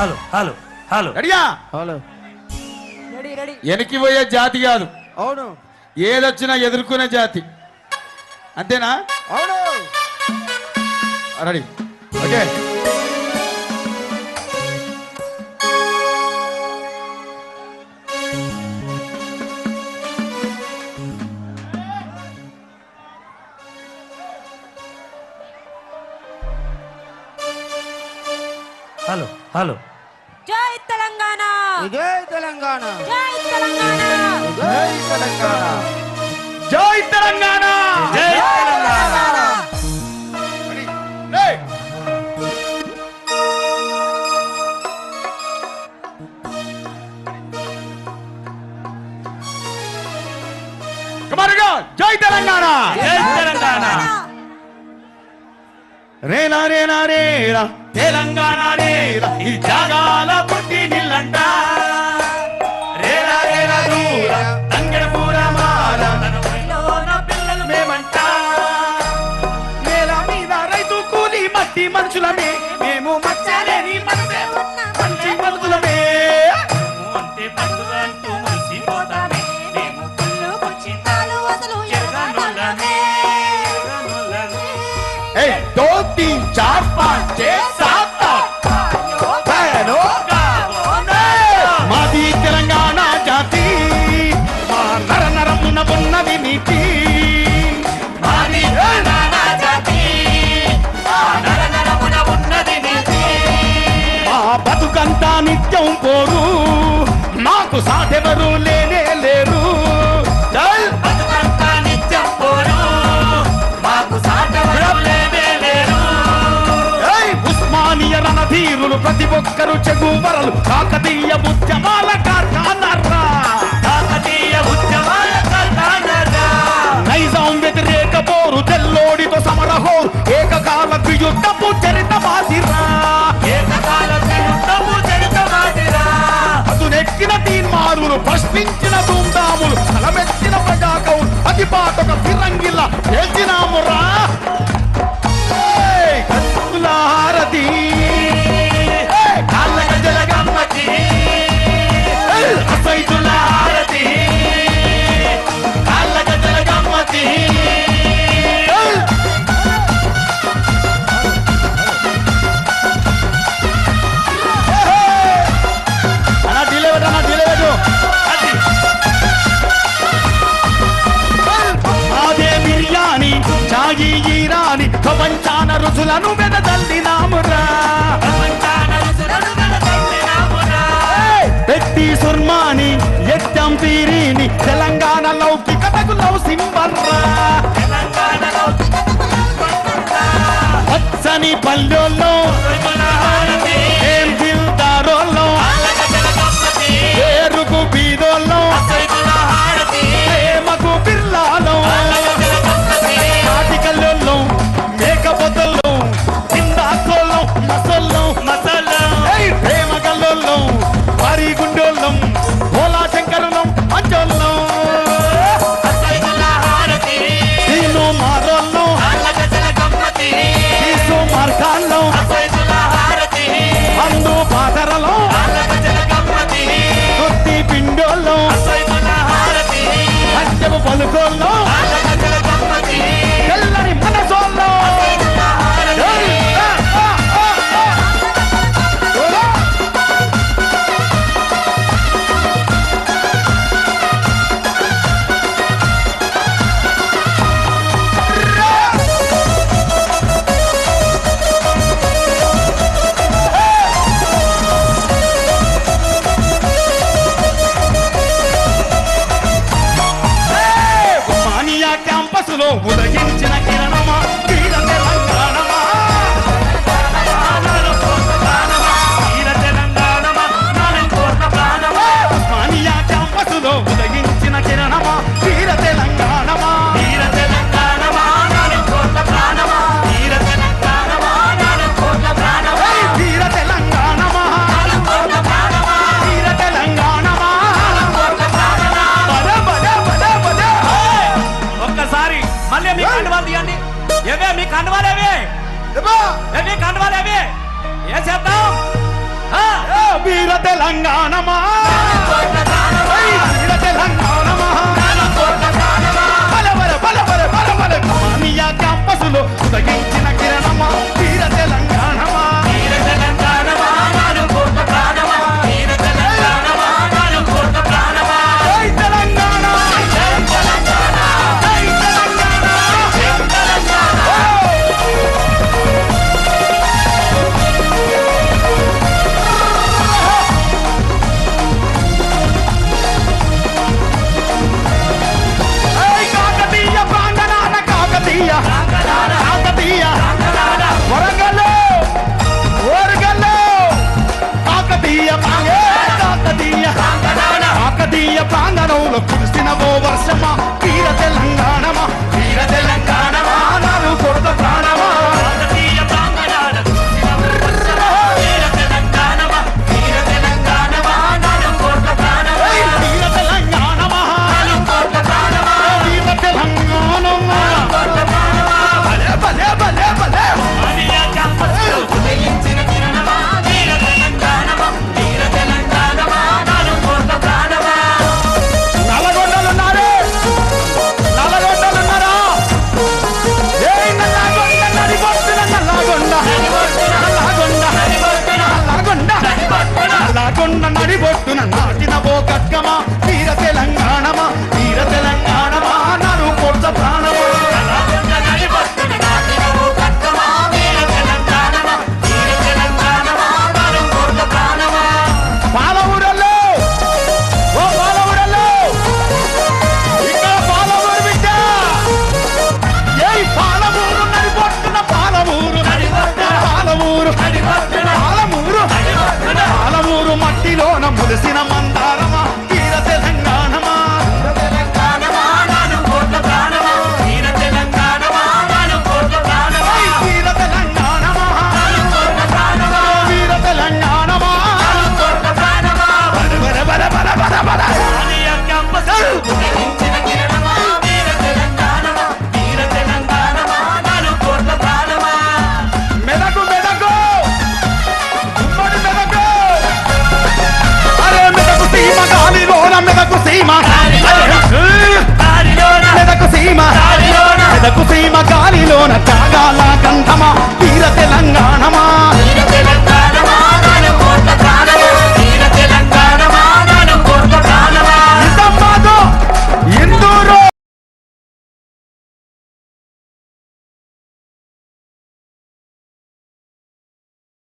Hello hello hello. రెడీయా? Hello. Ready ready. వెనక్కి పోయే జాతి కాదు. అవును. ఏదొచ్చినా ఎదుర్కొనే జాతి. అంతేనా? అవును. రెడీ. ఓకే. Hello hello. జై తెలంగాణ జై తెలంగాణ జై తెలంగాణ జై తెలంగాణ జై తెలంగాణ రెడీ. రేయ్. Come on, go. జై తెలంగాణ జై తెలంగాణ రేలా రేలా రేలా తెలంగాణ రేలా ఈ జాగాల పుట్టి నిల్లంట మట్టి మనుషులమే. మేము మచ్చలేని మనసే మంచి మనుషులమే అంటే పండుగ అంటూ మర్చిపోతామే. మేము వదలు ఎరగానోళ్ళమే ఏయ్ దో తీన్ చార్ పాంచ్ సాధెవరు లేనే లేరు. చల్ ఉస్మానియ రణధీరులు ప్రతి ఒక్కరు చెగువరలు కాకతీయ ఉద్యమాల కార్ఖానరా. కాకతీయ ఉద్యమాల నైజాం వ్యతిరేక పోరు తెల్లోడితో సమరహోరు ఏకకాల యుద్ధపు చరిత మాదిరా. అదునెక్కిన తీన్మారులు ప్రశ్నించిన ధూమ్ధాములు తలమెత్తిన ప్రజాకౌలు అతి పాతక ఈరాని ప్రపంచాన రుచులను వెదజల్లినామురా. పెట్టి సుర్మాని ఎత్తం పీరిని తెలంగాణ లౌకికతకు లవ్ సింబర్రా పచ్చని పల్లెల్లో సత్యము తెలంగాణమా? 什么？Tú no మెదకు సీమ గాలిలోన తాగాల గంధమా తీర తెలంగాణమా?